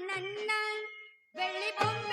ನನ್ನ ಬೆಳ್ಳಿ ಬೊಂಬೆ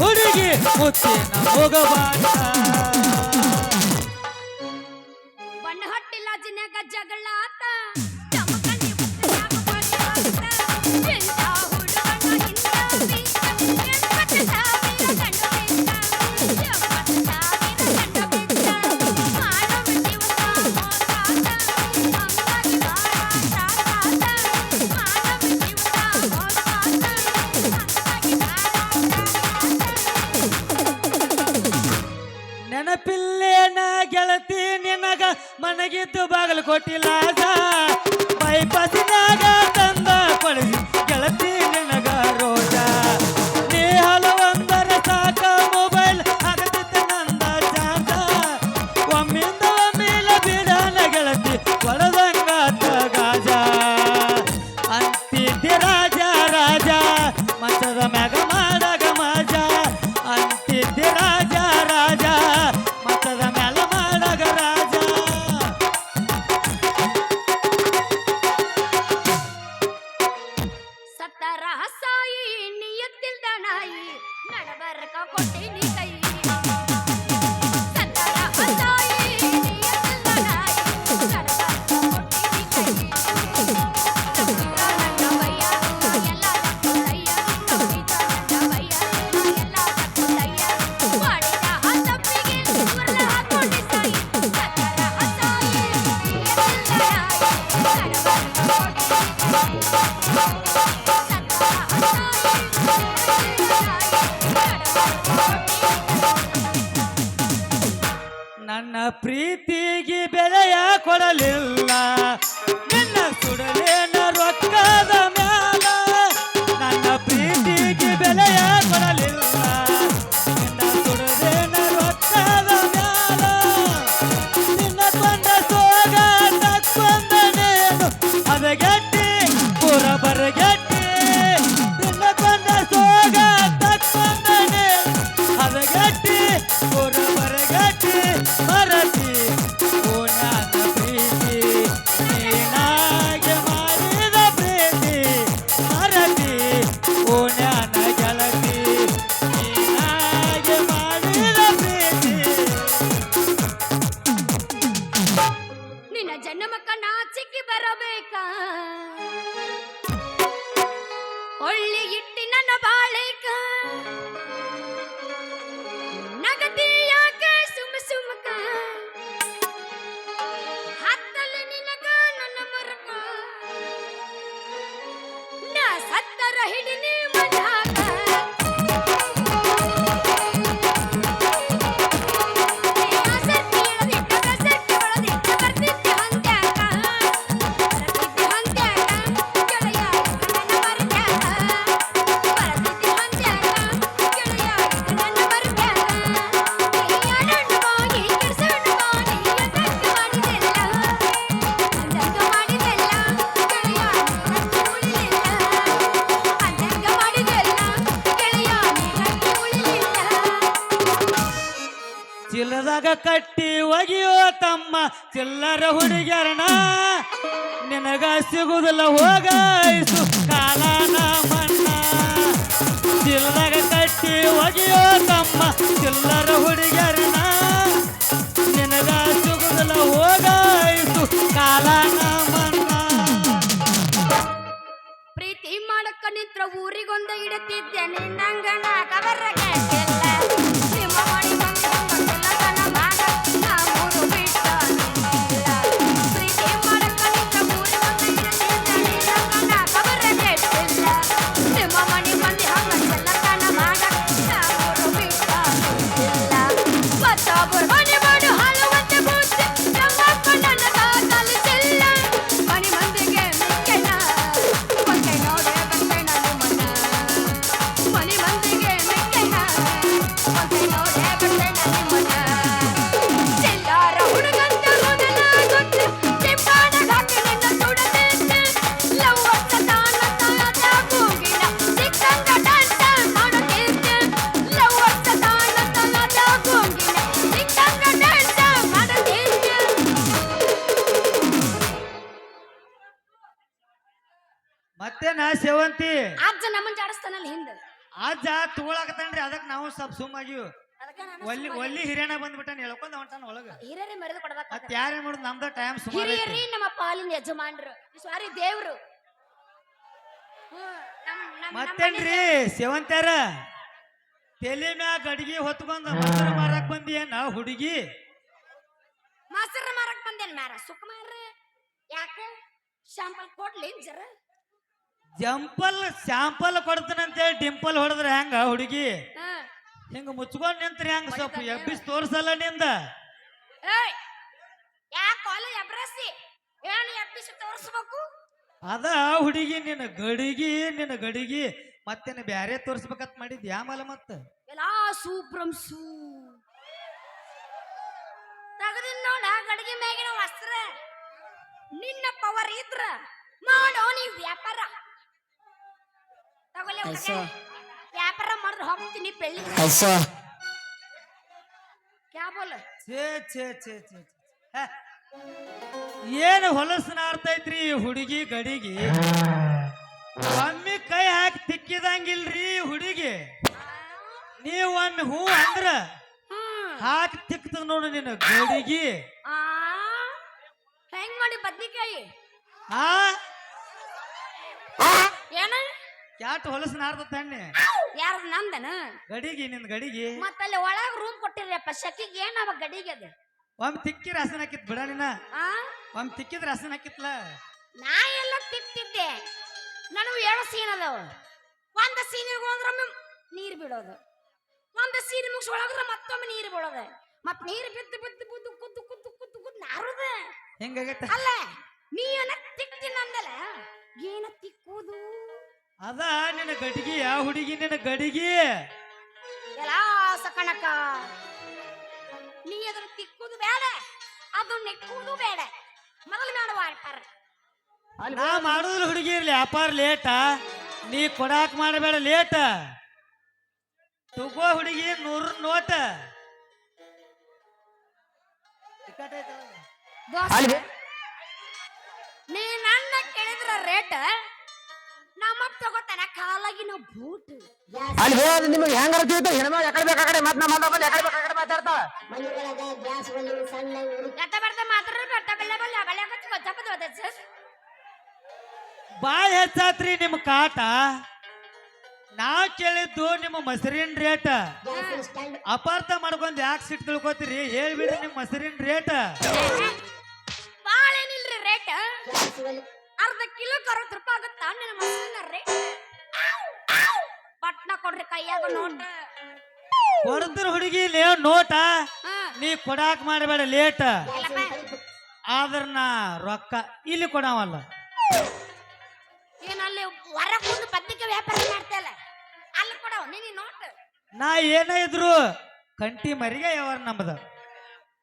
ಹುಡುಗಿ ಮುತ್ತಿನ ಮುಗಬಾಟ hidden ಹೋಗಾಯಿಸು ಕಾಲಾನ ಮಣ್ಣ. ಚಿಲ್ಲರ ಕಟ್ಟಿ ಒಗೆಯೋ ತಮ್ಮ ಚಿಲ್ಲರ ಹುಡುಗ್ಯಾರಣ ನಿನಗ ಸಿಗುದಿಲ್ಲ ಹೋಗಾಯಿಸು ಕಾಲಾನ ಮಣ್ಣ. ಪ್ರೀತಿ ಮಾಡಕ್ಕ ನಿಂತ್ರ ಊರಿಗೊಂದು ಇಡುತ್ತಿದ್ದೆ ನಿನ್ನಂಗ ನಾಕ ಸುಮ್ಮಾಗಿವ್ ಒಲ್ಲಿ ಒಲ್ಲಿ ಹಿರಿಯಣ್ಣ ಬಂದ್ಬಿಟ್ಟಾನ ಹೇಳ್ಕೊಂಡ್ ಹೊಂಟಾನ ಒಳಗ. ಹಿರಿಯರೇ ಮರೆದು ಮತ್ ಕೊಡ್ಬೇಕು ಯಾರೇ ಮಾಡುದು ನಮ್ದ ಟೈಮ್ ಸುಮಾರು. ಹಿರಿಯರಿ ನಮ್ಮ ಪಾಲಿನ ಯಜಮಾನ್ರು. ಸಾರಿ ದೇವ್ರು. ಹ್ಮ್, ನಮ್- ನಮ್- ನಮ್ಮ ಮತ್ತೇನ್ರಿ ಸೇವಂತ್ಯಾರ? ತಲೆ ಮ್ಯಾಗ ಅಡಿಗೆ ಹೊತ್ಕೊಂಡ್ ಮೊಸರು ಮಾರಕ್ ಬಂದಿ ಏನ ಹುಡುಗಿ? ಮಸರ ಮಾರಕ್ ಬಂದೇನ್ ಮಾರ ಸುಕುಮಾರ ಯಾಕ? ಶಾಂಪಲ್ ಕೊಡ್ಲಿ ಜರ? ಜಂಪಲ್ ಸ್ಯಾಂಪಲ್ ಕೊಡ್ತಾನಂತೇಳಿ ಡಿಂಪಲ್ ಹೊಡೆದ್ರ ಹೆಂಗ ಹುಡುಗಿ? ಹಾ. ಹಿಂಗ ಮುಚ್ಕೊಂಡ್ ನಿಂತ್ರಿ ಹೆಂಗ ಸ್ವಲ್ಪ ಎಬ್ಬಿಸ್ ತೋರ್ಸಲ್ಲ ನಿಂದ? ಏಯ್ ಯಾಕ ಕಾಲ ಎಬ್ರಸಿ? ಏನು ಎಬ್ಬಿಸಿ ತೋರಿಸ್ಬೇಕು? ಅದ ಹುಡುಗಿ ನಿನ್ನ ಗಡಿಗಿ ನಿನ್ನ ಗಡಿಗಿ ಮತ್ತೇನ ಬ್ಯಾರೆ ತೋರ್ಸ್ಬೇಕಂತ ಮಾಡಿದ್ ಯಾಮಲ ಮತ್ತ? ಎಲ್ಲ ಸೂಪ್ರಂ ಸೂ. ತಗದಿನ್ ನೋಡ ಗಡಿಗೆ ಮ್ಯಾಗಿನ ವಸ್ತ್ರ. ನಿನ್ನ ಪವರ್ ಇದ್ರ. ಮಾಡೋ ನೀ ವ್ಯಾಪಾರ. ತಗೊಳ್ಳಿ ಹುಡ್ಗ. ವ್ಯಾಪಾರ ಮಾಡಿದ್ರೆ ಹೋಗ್ತೀನಿ ಬೆಳ್ಳಿ. ಕ್ಯಾ ಬೋಲ? ಛೇ ಛೇ ಛೇ ಛೇ ಛೇ. ಹ. ಏನ್ ಹೊಲಸು ನಾಡ್ತೈತ್ರಿ ಈ ಹುಡುಗಿ ಗಡಿಗಿ? ಒಮ್ಮೆ ಕೈ ಹಾಕಿ ತಿಕ್ಕಿದಂಗಿಲ್ರಿ ಈ ಹುಡುಗಿ. ನೀವ್ ಒಮ್ಮೆ ಹೂ ಅಂದ್ರ ಹ್ಮ್. ಹಾಕಿ ತಿಕ್ತದ ನೋಡು ನಿನ್ನ ಗಡಿಗಿ. ಆ ಹೆಂಗ್ ಮಾಡಿ ಬದ್ನಿಕಾಯಿ? ಆ? ಏನ? ಕ್ಯಾಟ್ ಹೊಲಸು ಹಣ್ಣೆ ಯಾರ್ದು ನಂದನ? ಗಡಿಗೆ ನಿನ್ ಗಡಿಗೆ. ಮತ್ತಲ್ಲಿ ಒಳಗ್ ರೂಮ್ ಕೊಟ್ಟಿರಪ್ಪ ಶಕಿಗೆ ಏನವ ಗಡಿಗೆ ಅದು? ಒಮ್ಮೆ ತಿಕ್ಕಿರ ಹಸನ ಹಾಕಿತ್ ಬಿಡ ನಿನ್ನ ಆ? ಒಮ್ಮೆ ತಿಕ್ಕಿದ್ರ ಹಸನ ಹಾಕಿತ್ಲ. ನಾ ಎಲ್ಲ ತಿಕ್ತಿದ್ದೆ. ನನಗೂ ಎರಡು ಸೀನ್ ಅದಾವ. ಒಂದ್ ಸೀನಿಗೆ ಹೋದ್ರೊಮ್ಮೆ ನೀರು ಬಿಡೋದು ಒಂದು ಸೀನ್ ಮುಗಿಸ್ ಒಳಗ್ರ ಮತ್ತೊಮ್ಮೆ ನೀರು ಬಿಡೋದು ಮತ್ ನೀರು ಬಿದ್ದು ಬಿದ್ದು ಬಿದ್ದು ಕುದ್ದು ಕುದ್ದು ಕುದ್ದು ಕುದ್ದು ನಾರುದ. ಹೆಂಗಾಗೈತೆ ಅಲ್ಲ ನೀ ಏನ ತಿಕ್ತೀನಿ ಅಂದಲ್ಲ ಏನ ತಿಕ್ಕುದು? ಅದ ನಿನ್ನ ಗಡಿಗೆ ಯಾ ಹುಡುಗಿ ನಿನ್ನ ಗಡಿಗೆ. ಎಲ್ಲ ಸಕಣಕ ನೀ ಅದನ್ನ ತಿಕ್ಕುದು ಬೇಡ ಅದು ನೆಕ್ಕುದು ಬೇಡ. ಮೊದಲು ಮಾಡುವ ಆಡ್ತಾರ ನಾ ಮಾಡುದ್ರ ಹುಡುಗಿ ಇರ್ಲಿ ವ್ಯಾಪಾರ ಲೇಟ. ನೀ ಕೊಡಾಕ್ ಮಾಡಬೇಡ ಲೇಟ. ತುಗೋ ಹುಡುಗಿ ನೂರ್ ನೋಟ. ದೋಸ್ತ, ನೀ ನನ್ನ ಕೇಳಿದ್ರ ರೇಟ್? ಕಾಲಾಗಿನ ಬೂಟ್. ಅಲ್ಲಿ ಹೋದ್ ನಿಮಗೆ ಹೆಂಗಾರ ತಿಳಿತು? ಹೆಣ್ಮಗ್ ಯಾಕಡೆ ಬೇಕು ಕಡೆ ಮತ್ತೆ ನಮ್ಮ ಮಗ ಯಾಕಡೆ ಬೇಕು ಕಡೆ ಮಾತಾಡ್ತಾ? ಗಟ್ಟ ಬರ್ತಾ ಮಾತ್ರ ಬರ್ತಾ ಬೆಲ್ಲ ಬೆಲ್ಲ ಬೆಲ್ಲ ಕಚ್ಚಿ ಗೊತ್ತಪ್ಪ ದೋದಚ್ಚ ಬಾಯ್ ಹೆಚ್ಚಾತ್ರಿ ನಿಮ್ ಕಾಟ. ನಾವ್ ಕೇಳಿದ್ದು ನಿಮ್ಮ ಮೊಸರಿನ ರೇಟ್. ಅಪಾರ್ಥ ಮಾಡ್ಕೊಂಡ್ ಯಾಕೆ ಸಿಟ್ ತಿಳ್ಕೊತೀರಿ? ಹೇಳ್ಬಿಡ್ರಿ ನಿಮ್ಮ ಮೊಸರಿನ ರೇಟ್. ಬಾಳ ಏನಿಲ್ರಿ ರೇಟ್. ಅರ್ಧ ಕಿಲೋ ಅರವತ್ತು ರೂಪಾಯಿ ಆಗುತ್ತಾ? ನಿನ್ನ ಮಸಲಿನ ರೇಟ್ ಪಟ್ನ ಕೊಡ್ರಿ ಕೈಯಾಗ ನೋಡಿ ಕೊಡ್ತಿರ ಹುಡುಗಿ ಲೇ ನೋಟ. ಹಾ. ನೀ ಕೊಡಾಕ್ ಮಾಡಬೇಡ ಲೇಟ್. ಇಲ್ಲಪ್ಪ. ಆದ್ರ ನಾ ರೊಕ್ಕ ಇಲ್ಲಿ ಕೊಡವಲ್ಲ. ಏನ್ ಅಲ್ಲಿ ಹೊರ ಕುಂದು ಪತ್ರಿಕೆ ವ್ಯಾಪಾರ ಮಾಡ್ತಲ್ಲ ಅಲ್ಲಿ ಕೊಡವ ನೀನು ನೋಟ್. ನಾ ಏನೇ ಇದ್ರು ಕಂಟಿ ಮರಿಗೆ ಯಾವ ನಮ್ದ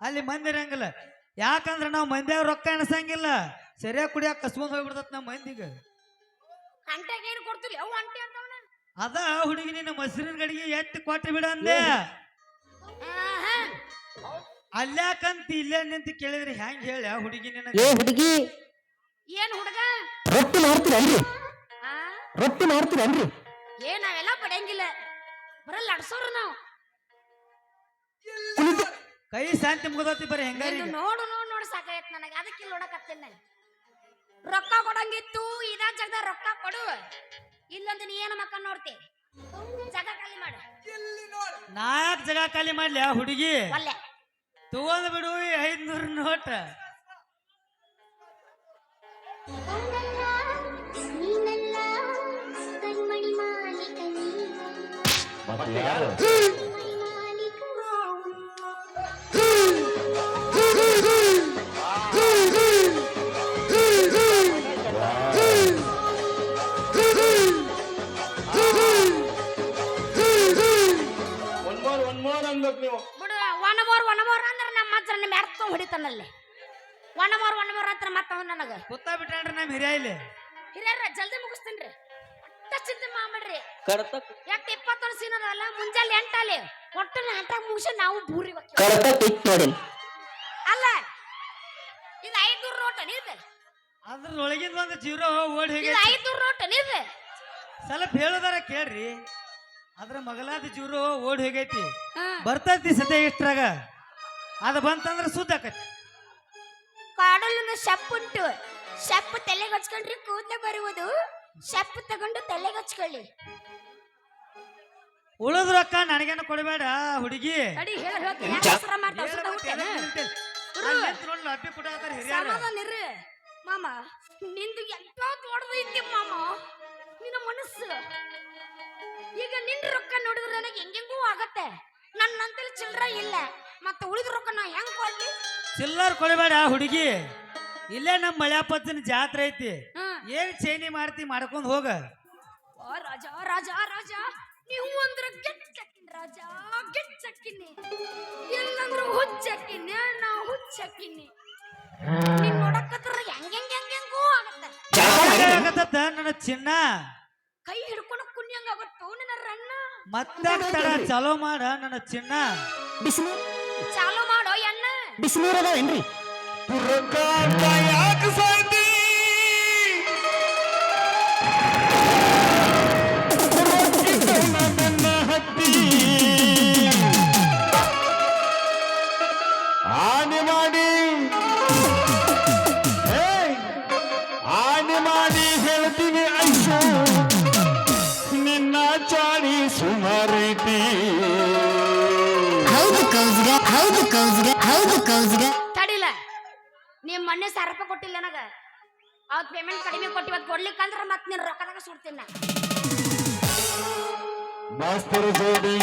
ಅಲ್ಲಿ ಮಂದಿರಂಗಿಲ್ಲ. ಯಾಕಂದ್ರೆ ಯಾಕಂದ್ರ ನಾವು ಮಂದ್ಯಾಗ ರೊಕ್ಕ ಎಣಸಂಗಿಲ್ಲ. ಸರಿಯಾಗಿ ಕುಡಿಯಾಕ ಕಸ್ಕೊಂಡ್ ಹೋಗ್ಬಿಡ್ತತ್ ನಮ್ಮ ಮಂದಿಗ. ಏನು ಕೊಡ್ತಿಲ್ಲ ಅವು ಅಂಟಿ ಅಂತವನ? ಅದ ಹುಡುಗಿ ನಿನ್ನ ಮೊಸರಿನ ಗಡಿಗೆ ಎತ್ತಿ ಕೊಟ್ಟು ಬಿಡ ಅಂದೆ. ಅಲ್ಯಾಕಂತ ಇಲ್ಲೇ ನಿಂತ ಕೇಳಿದ್ರೆ ಹೆಂಗ್ ಹೇಳ ಹುಡುಗಿ ನಿನ್ನ ಏ ಹುಡುಗಿ. ಏನ್ ಹುಡುಗ? ರೊಟ್ಟಿ ಮಾಡ್ತೀರನ್ರಿ ಆ? ರೊಟ್ಟಿ ಮಾಡ್ತೀರನ್ರಿ ಏ ನಾವೆಲ್ಲ ಪಡೆಯಂಗಿಲ್ಲ. ಬರಲ್ಲ ಅಡ್ಸೋರು ನಾವು. ಕೈ ಶಾಂತಿ ಮುಗದತಿ ಬರೀ ಹೆಂಗಾರಿ ಇದು ನೋಡು ನೋಡು ನೋಡು ಸಾಕಾಯ್ತು ನನಗೆ. ಅದಕ್ಕೆ ಇಲ್ಲಿ ನೋಡಕತ್ತೇನೆ ನಾನು. ರೊಕ್ಕ ಕೊಡಂಗಿತ್ತು ಇದ ಜಗದ ರೊಕ್ಕ ಕೊಡು. ಇಲ್ಲೊಂದು ನೀ ಏನ ಮಕ್ಕ ನೋಡ್ತಿ? ಜಾಗ ಖಾಲಿ ಮಾಡು. ನಾ ಜಗ ಖಾಲಿ ಮಾಡ್ಲಿ ಆ ಹುಡುಗಿ? ತಗೊಂಡ್ ಬಿಡು ಐದ್ನೂರು ನೋಟ್. ನೀನಲ್ಲ ಕಣ್ಮಣಿ ಮಾಲೀಕ ಮತ್ತೆ ಯಾರು? ಅನ್ಬೇಕು ನೀವು. ಬಿಡು ಒಣ ಮೋರ್ ಒಣ ಮೋರ್ ಅಂದ್ರೆ ನಮ್ಮ ಹತ್ರ ನಿಮ್ಮ ಎರ್ತ ಹೊಡಿತಾನಲ್ಲಿ? ಒಣ ಮೋರ್ ಒಣ ಮೋರ್ ಹತ್ರ ಮತ್ತ ನನಗ. ಗೊತ್ತಾ ಬಿಟ್ಟಾನ್ರಿ ನಮ್ ಹಿರಿಯ ಇಲ್ಲಿ? ಹಿರಿಯರ ಜಲ್ದಿ ಮುಗಿಸ್ತೀನಿ ರೀ ಅಷ್ಟ ಚಿಂತೆ ಮಾಡ್ಬೇಡ್ರಿ ಯಾಕೆ ಇಪ್ಪತ್ತೊಂದು ಸೀನ್ ಅದಲ್ಲ ಮುಂಜಾನೆ ಎಂಟಲ್ಲಿ. ಒಟ್ಟು ನಾಟ ಮುಗಿಸಿ ನಾವು ಬೂರಿ ನೋಡಿ ಅಲ್ಲ ಇದು ಐದ್ನೂರು ನೋಟ ನೀದು ಅದ್ರೊಳಗಿಂದ ಒಂದು ಜೀರೋ ಓಡಿ ಇದು ಹೋಗಿ ಐದ್ನೂರು ನೋಟ ನೀದು ಸ್ವಲ್ಪ ಹೇಳೋದಾರ ಕೇಳ್ರಿ. ಅದ್ರ ಮಗಲಾದ ಜೂರು ಓಡಿ ಹೋಗೈತಿ. ಬರ್ತೈತಿ ಸದ್ಯ ಇಷ್ಟ್ರಾಗ. ಅದ ಬಂತಂದ್ರ ಸುದ್ದ ಆಕತಿ. ಕಾಡಲ್ಲಿನ ಶಪ್ ಉಂಟು. ಶಪ್ ತಲೆಗೆ ಹಚ್ಕೊಂಡ್ರಿ ಕೂದಲ ಬರುವುದು. ಶಪ್ ತಗೊಂಡು ತಲೆಗೆ ಹಚ್ಕೊಳ್ಳಿ. ಉಳಿದ ರೊಕ್ಕ ನನಗೇನು ಕೊಡಬೇಡ ಹುಡುಗಿ. ಅಡಿ ಹೇಳ? ಅಪ್ಪಿ ಹಿರಿಯರ. ಮಾಮ ನಿಂದು ಎಂತ ದೊಡ್ಡದೈತಿ ಮಾಮ. ನಿನ್ನ ಮನಸ್ಸು. ಈಗ ನಿನ್ ರೊಕ್ಕ ನೋಡಿದ್ರೆ ನನಗೆ ಹೆಂಗೆಂಗೂ ಆಗತ್ತೆ. ನನ್ನಂತಲ್ಲಿ ಚಿಲ್ಲರ ಇಲ್ಲ. ಮತ್ತೆ ಉಳಿದ ರೊಕ್ಕ ನಾ ಹೆಂಗ್ ಕೊಡ್ಲಿ? ಚಿಲ್ಲರ್ ಕೊಡಬೇಡ ಹುಡುಗಿ. ಇಲ್ಲೇ ನಮ್ಮ ಮಳ್ಯಾಪತ್ತಿನ ಜಾತ್ರೆ ಐತಿ. ಹ್ಮ್. ಏನ್ ಚೈನಿ ಮಾಡ್ತಿ ಮಾಡ್ಕೊಂಡ್ ಹೋಗ. ಓ ರಾಜ ರಾಜ ರಾಜ. ನೀವು ಅಂದ್ರೆ ಗೆಚ್ಚಕ್ಕಿನ ರಾಜ ಗೆಚ್ಚಕ್ಕಿನಿ ಎಲ್ಲಂದ್ರ ಹುಚ್ಚಕ್ಕಿನಿ ನಾ ಹುಚ್ಚಕ್ಕಿನಿ ನೀನ್ ನೋಡಕತ್ರ ಹೆಂಗ್ ಹೆಂಗೆಂಗೂ ಹೆಂಗ್ ಆಗತ್ತೆ. ಆಗತ್ತ ನನ್ನ ಚಿನ್ನ? ಕೈ ಹಿಡ್ಕೊಂಡು ನನ್ನ ರಣ್ಣ ತಡ ಚಲೋ ಮಾಡ ನನ್ನ ಚಿನ್ನ. ಬಿಸಿನೀರ್. ಚಾಲು ಮಾಡೋ ಎಣ್ಣ ಬಿಸಿನೀರದ ಏನ್ರಿ ಪುರಕಾಂತ ಯಾಕೆ ಸಾಯ್ತಿ? ಮೊನ್ನೆ ಸಾವಿರ ರೂಪಾಯಿ ಕೊಟ್ಟಿಲ್ಲ ನನಗ. ಅವತ್ ಪೇಮೆಂಟ್ ಕಡಿಮೆ ಕೊಟ್ಟಿ ಇವತ್ತು ಕೊಡ್ಲಿಕ್ಕಂದ್ರ ಮತ್ ನೀನ್ ರೊಕ್ಕದಾಗ ಸುಡ್ತೀನಿ ಜೋಡಿ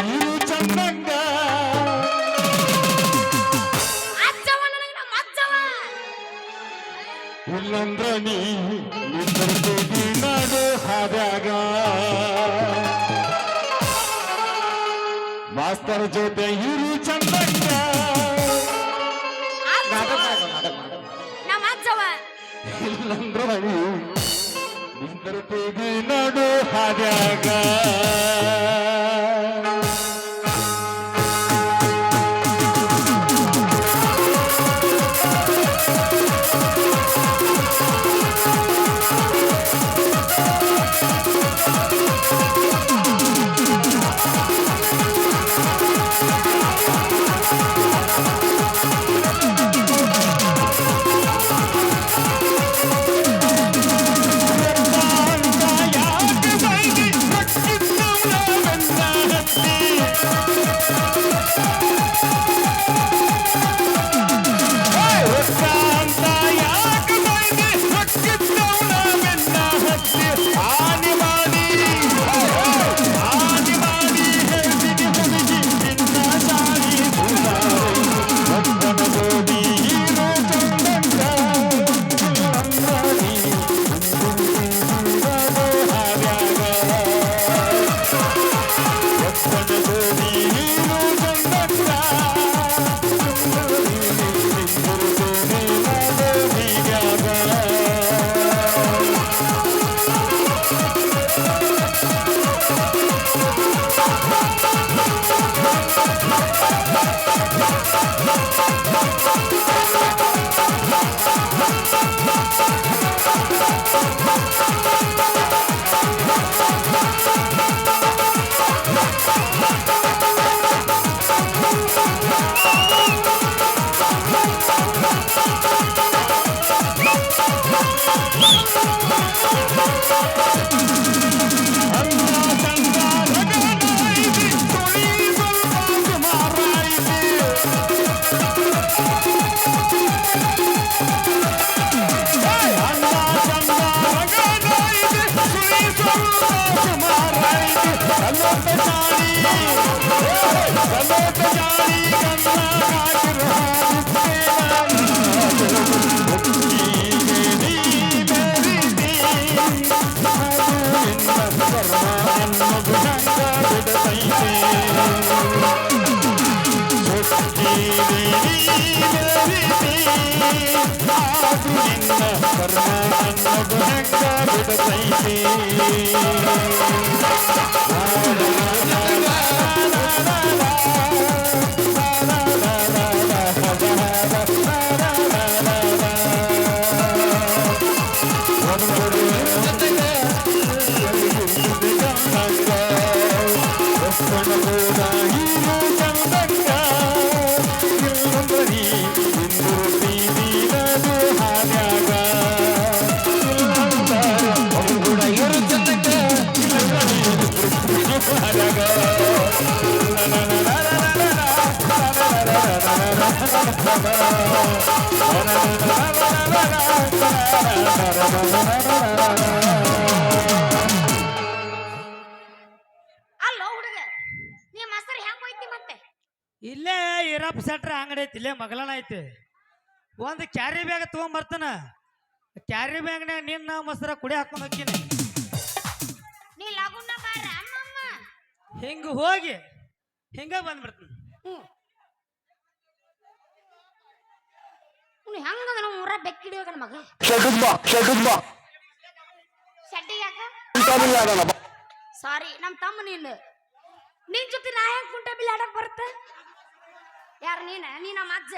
ಅಲ್ಲೋ ಹುಡುಗ ನೀ ಮೊಸರು ಇಲ್ಲೇ ಇರಪ್ಪ ಸೆಟ್ರ ಅಂಗಡಿ ಐತಿ ಇಲ್ಲೇ ಮಗಲನ ಐತಿ. ಒಂದು ಕ್ಯಾರಿ ಬ್ಯಾಗ್ ತಗೊಂಬರ್ತಾನ. ಕ್ಯಾರಿ ಬ್ಯಾಗ್ನಾಗ ನಿನ್ನ ಮೊಸರ ಕುಡಿ ಹಾಕೊಂಡು ಹೋಗ್ತೀನಿ. ಹಿಂಗ ಹೋಗಿ ಹಿಂಗ ಬಂದ್ಬಿಡ್ತೀನಿ. ನೀ ಹೆಂಗದ ನಮ್ಮ ಊರ ಬೆಕ್ಕಿಡಿಯೋಗ ಮಗ ಶೆಡ್ಡುದ್ ಬಾ ಬಾ. ಯಾಕ? ಕುಂಟಾಬಿಲ್ಲ ಸಾರಿ ನಮ್ ತಮ್ಮ ನೀನು. ನಿನ್ ಜೊತೆ ನಾ ಹೆಂಗ್ ಕುಂಟ ಬಿಲ್ ಆಡಕ್ ಬರುತ್ತ ಯಾರ ನೀನ? ನೀ ನಮ್ಮ ಅಜ್ಜ.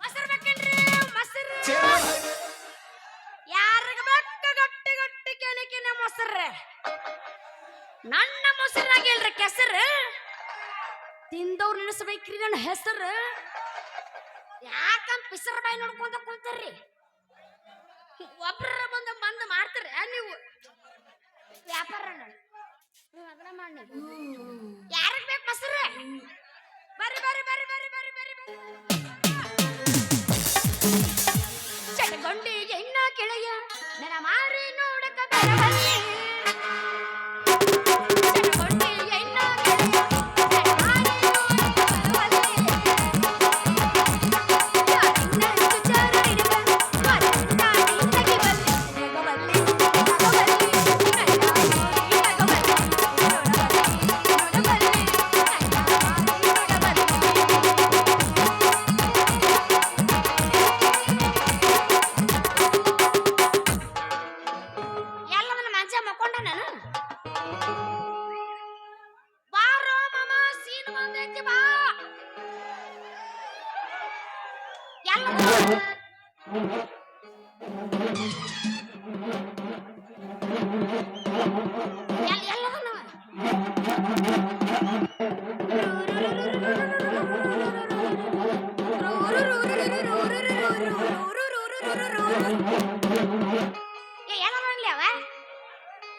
ಮೊಸರು ಬೇಕೇನ್ರಿ? ಮೊಸರು. ಯಾರಿಗ ಬೆಕ್ಕ ಗಟ್ಟಿ ಗಟ್ಟಿ ಕೆನಕಿನ ಮೊಸರು ನನ್ನ ಮೊಸರಾಗಿಲ್ರಿ ಕೆಸರು. ತಿಂದವ್ರು ನೆನೆಸ್ಬೇಕ್ರಿ ನನ್ನ ಹೆಸರು. ಯಾಕಂತ ಪಿಸರ್ ಬಾಯಿ ನೋಡ್ಕೊಂತ ಕುಂತಾರ್ರಿ? ಒಬ್ರ ಬಂದು ಬಂದು ಮಾಡ್ತಾರೆ ನೀವು? ವ್ಯಾಪಾರ ಮಾಡಿ ಯಾರಿಗ್ ಬೇಕು ಮೊಸರು? ಬರ್ರಿ ಬರ್ರಿ ಬರ್ರಿ ಬರ್ರಿ ಬರ್ರಿ ಬರ್ರಿ ಬರ್ರಿ. ಚಟಗೊಂಡಿ ಎಣ್ಣ ಕೆಳೆಯ ನನ್ನ ಮಾರಿ ನೋಡಕ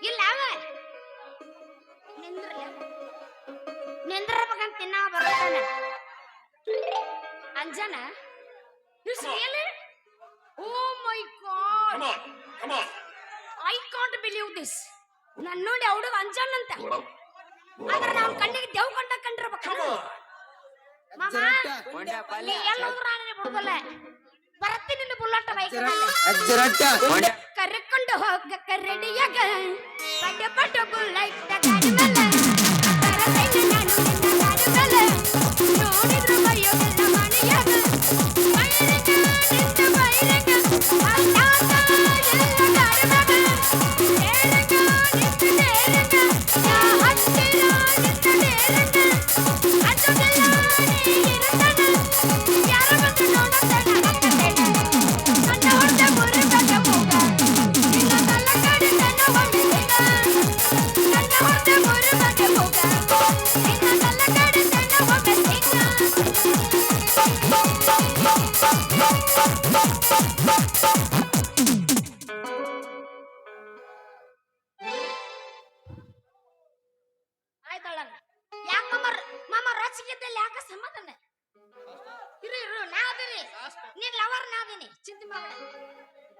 ಇಲ್ಲ. ನಿಂದ್ರಬೇಕಂತ ತಿನ್ನ ಬರ್ತಾನೆ Anjana? Oh my god. Come on, I can't believe this. ನನ್ನ ನೋಡಿ ಅವಡು ಅಂಜನ್ ಅಂತ. ಆದ್ರೆ ನಾವು ಕಣ್ಣಿಗೆ ದೇವ್ ಕಂಡ ಕಂಡಿರ್ಬೇಕು. ಮಾಮ ಎಲ್ಲ ಊರಾನೆ ಬಿಡುದಲ್ಲ. ಬರ್ತೀನಿ ನಿನ್ನ ಬುಲ್ಲಟ್ ಬೈಕ್ ಕರ್ಕೊಂಡು ಹೋಗಕ್ಕೆ ರೆಡಿಯಾಗ ಪಟ ಪಟ ಬುಲ್ಲಟ್ ಗಾಡಿ ಮೇಲೆ ಬರತೈತೆ ನಾನು ನೀನ್ ಲವರ್ ನಾ ಚಿಂತೆ ಮಾಡಬೇಡ